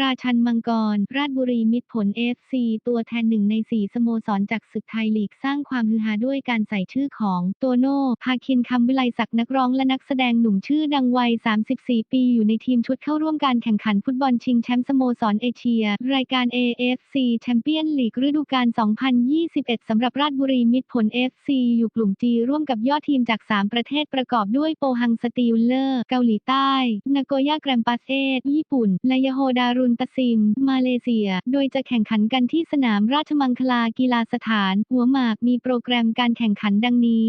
ราชันมังกร ราชบุรีมิตรผล FC ตัวแทนหนึ่งในสี่สโมสรจากศึกไทยลีกสร้างความฮือฮาด้วยการใส่ชื่อของโตโน่พาคินคำวิไลศักดิ์นักร้องและนักแสดงหนุ่มชื่อดังวัย 34 ปีอยู่ในทีมชุดเข้าร่วมการแข่งขันฟุตบอลชิงแชมป์สโมสรเอเชีย รายการ AFC แชมเปี้ยนลีกฤดูกาล 2021 สำหรับราชบุรีมิตรผล FC อยู่กลุ่มจีร่วมกับยอดทีมจาก 3 ประเทศประกอบด้วยโปฮังสตีลเลอร์ เกาหลีใต้ นาโกย่าแกรมปัสเอสญี่ปุ่นและยาโฮดารุนตสิม มาเลเซีย โดยจะแข่งขันกันที่สนามราชมังคลากีฬาสถาน หัวหมากมีโปรแกรมการแข่งขันดังนี้